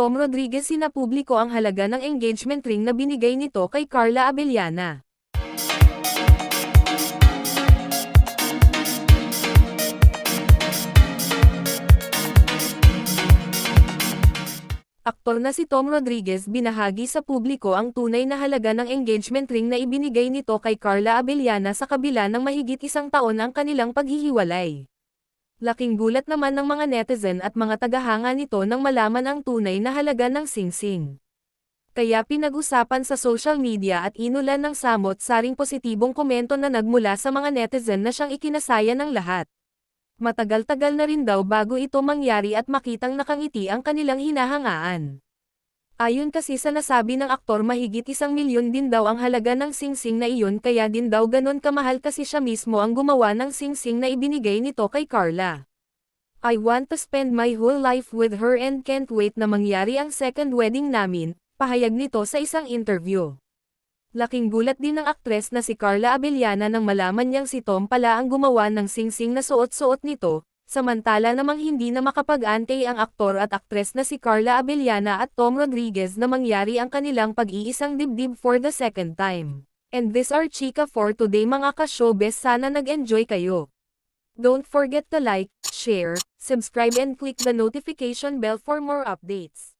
Tom Rodriguez sinapubliko ang halaga ng engagement ring na binigay nito kay Carla Abellana. Aktor na si Tom Rodriguez binahagi sa publiko ang tunay na halaga ng engagement ring na ibinigay nito kay Carla Abellana sa kabila ng mahigit isang taon ang kanilang paghihiwalay. Laking gulat naman ng mga netizen at mga tagahanga nito nang malaman ang tunay na halaga ng singsing. Kaya pinag-usapan sa social media at inulan ng samot-saring positibong komento na nagmula sa mga netizen na siyang ikinasaya ng lahat. Matagal-tagal na rin daw bago ito mangyari at makitang nakangiti ang kanilang hinahangaan. Ayon kasi sa nasabi ng aktor mahigit isang milyon din daw ang halaga ng singsing na iyon kaya din daw ganon kamahal kasi siya mismo ang gumawa ng singsing na ibinigay nito kay Carla. I want to spend my whole life with her and can't wait na mangyari ang second wedding namin, pahayag nito sa isang interview. Laking gulat din ng aktres na si Carla Abellana nang malaman niyang si Tom pala ang gumawa ng singsing na suot-suot nito, samantala namang hindi na makapag-antay ang aktor at aktres na si Carla Abellana at Tom Rodriguez na mangyari ang kanilang pag-iisang dibdib for the second time. And this are Chika for today mga ka-showbiz sana nag-enjoy kayo. Don't forget to like, share, subscribe and click the notification bell for more updates.